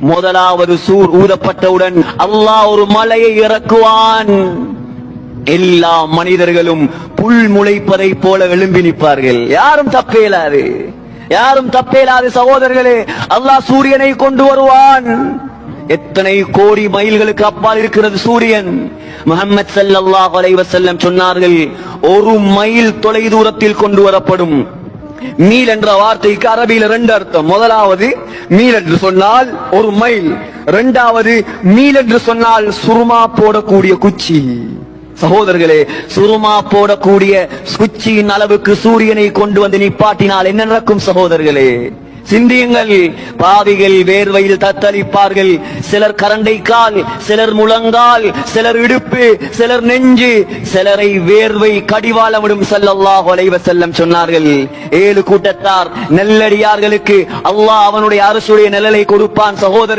முதலாவது சூர் ஊதப்பட்டவுடன் அல்லாஹ் ஒரு மலையை இறக்குவான். எல்லா மனிதர்களும் புல் முளைப்பதை போல எழும்பி நிற்பார்கள். யாரும் தப்பேலாது. யாரும் தப்பேலாது சகோதரர்களே. அல்லாஹ் சூரியனை கொண்டு வருவான். எத்தனை கோடி மைல்களுக்கு அப்பால் இருக்கிறது சூரியன். முகமது சல்லாஹ் அலைஹி சொன்னார்கள் ஒரு மைல் தொலை தூரத்தில் கொண்டு வரப்படும். மீல் என்ற வார்த்தைக்கு அரபியில ரெண்டு அர்த்தம். முதலாவது மீல் என்று சொன்னால் ஒரு மைல் இரண்டாவது மீல் என்று சொன்னால் சுருமா போடக்கூடிய குச்சி. சகோதரர்களே சுருமா போடக்கூடிய குச்சியின் அளவுக்கு சூரியனை கொண்டு வந்து நிப்பாட்டினால் என்ன நடக்கும் சகோதரர்களே? சிந்தியுங்கள். பாவிகள் வேர்வையில் தத்தளிப்பார்கள். சிலர் கரண்டை கால் சிலர் முழங்கால் சிலர் இடுப்பு சிலர் நெஞ்சு சிலரை வேர்வை கடிவாளமிடும் ஸல்லல்லாஹு ஒலைவ செல்லம் சொன்னார்கள். ஏழு கூட்டத்தார் நெல்லடியார்களுக்கு அல்லாஹ் அவனுடைய அரசுடைய நிழலை கொடுப்பான் சகோதரர்